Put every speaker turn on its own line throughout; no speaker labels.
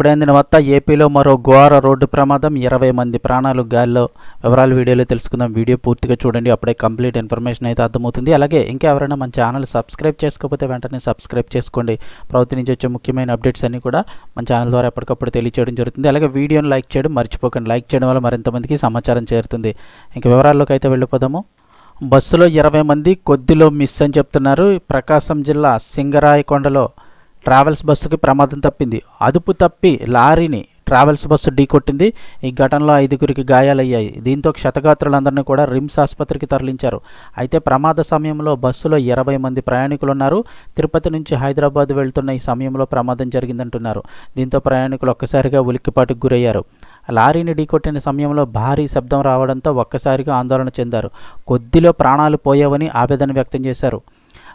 ఇప్పుడే అందిన వత్త ఏపీలో మరో ఘోర రోడ్డు ప్రమాదం. ఇరవై మంది ప్రాణాలు గాల్లో. వివరాలు వీడియోలో తెలుసుకుందాం. వీడియో పూర్తిగా చూడండి. అప్పుడే కంప్లీట్ ఇన్ఫర్మేషన్ అయితే అర్థమవుతుంది. అలాగే ఇంకా ఎవరైనా మన ఛానల్ సబ్స్క్రైబ్ చేసుకోకపోతే వెంటనే సబ్స్క్రైబ్ చేసుకోండి. ప్రభుత్వం నుంచి వచ్చే ముఖ్యమైన అప్డేట్స్ అన్ని కూడా మన ఛానల్ ద్వారా ఎప్పటికప్పుడు తెలియచేయడం జరుగుతుంది. అలాగే వీడియోని లైక్ చేయడం మర్చిపోకండి. లైక్ చేయడం వల్ల మరింత మందికి సమాచారం చేరుతుంది. ఇంకా వివరాల్లోకి అయితే వెళ్ళిపోదాము. బస్సులో ఇరవై మంది కొద్దిలో మిస్ అని చెప్తున్నారు. ప్రకాశం జిల్లా సింగరాయకొండలో ట్రావెల్స్ బస్సుకి ప్రమాదం తప్పింది. అదుపు తప్పి లారీని ట్రావెల్స్ బస్సు ఢీకొట్టింది ఈ ఘటనలో ఐదుగురికి గాయాలయ్యాయి. దీంతో క్షతగాత్రులందరినీ కూడా రిమ్స్ ఆసుపత్రికి తరలించారు. అయితే ప్రమాద సమయంలో బస్సులో ఇరవై మంది ప్రయాణికులు ఉన్నారు తిరుపతి నుంచి హైదరాబాద్ వెళ్తున్న ఈ సమయంలో ప్రమాదం జరిగిందంటున్నారు. దీంతో ప్రయాణికులు ఒక్కసారిగా ఉలిక్కిపాటుకు గురయ్యారు. లారీని ఢీకొట్టిన సమయంలో భారీ శబ్దం రావడంతో ఒక్కసారిగా ఆందోళన చెందారు. కొద్దిలో ప్రాణాలు పోయావని ఆవేదన వ్యక్తం చేశారు.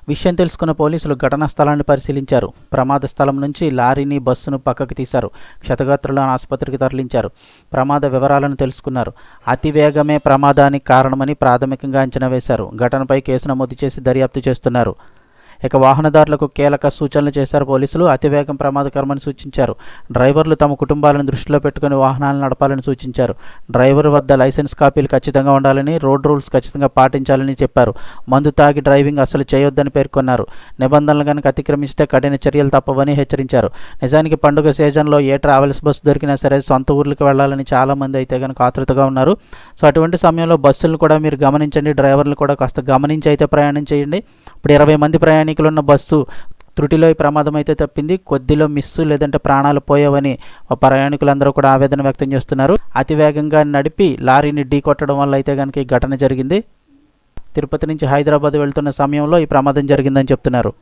విషయం తెలుసుకున్న పోలీసులు ఘటనా స్థలాన్ని పరిశీలించారు. ప్రమాద స్థలం నుంచి లారీని బస్సును పక్కకు తీశారు. క్షతగాత్రులను ఆసుపత్రికి తరలించారు. ప్రమాద వివరాలను తెలుసుకున్నారు. అతివేగమే ప్రమాదానికి కారణమని ప్రాథమికంగా అంచనా వేశారు. ఘటనపై కేసు నమోదు చేసి దర్యాప్తు చేస్తున్నారు. ఇక వాహనదారులకు కీలక సూచనలు చేశారు పోలీసులు. అతివేగం ప్రమాదకరమని సూచించారు. డ్రైవర్లు తమ కుటుంబాలను దృష్టిలో పెట్టుకుని వాహనాలను నడపాలని సూచించారు. డ్రైవర్ వద్ద లైసెన్స్ కాపీలు ఖచ్చితంగా ఉండాలని రోడ్ రూల్స్ ఖచ్చితంగా పాటించాలని చెప్పారు. మందు తాగి డ్రైవింగ్ అసలు చేయొద్దని పేర్కొన్నారు. నిబంధనలు కనుక అతిక్రమిస్తే కఠిన చర్యలు తప్పవని హెచ్చరించారు. నిజానికి పండుగ సీజన్లో ఏ ట్రావెల్స్ బస్సు దొరికినా సరే సొంత ఊర్లకు వెళ్ళాలని చాలామంది అయితే కనుక ఆతృతగా ఉన్నారు. సో అటువంటి సమయంలో బస్సులను కూడా మీరు గమనించండి. డ్రైవర్లు కూడా కాస్త గమనించి అయితే ప్రయాణం చేయండి. ఇప్పుడు ఇరవై మంది ప్రయాణం ఉన్న బస్సు త్రుటిలో ఈ ప్రమాదం అయితే తప్పింది. కొద్దిలో మిస్సు లేదంటే ప్రాణాలు పోయావని ప్రయాణికులందరూ కూడా ఆవేదన వ్యక్తం చేస్తున్నారు. అతి వేగంగా నడిపి లారీని ఢీ కొట్టడం వల్ల అయితే కనుక ఈ ఘటన జరిగింది. తిరుపతి నుంచి హైదరాబాద్ వెళ్తున్న సమయంలో ఈ ప్రమాదం జరిగిందని చెప్తున్నారు.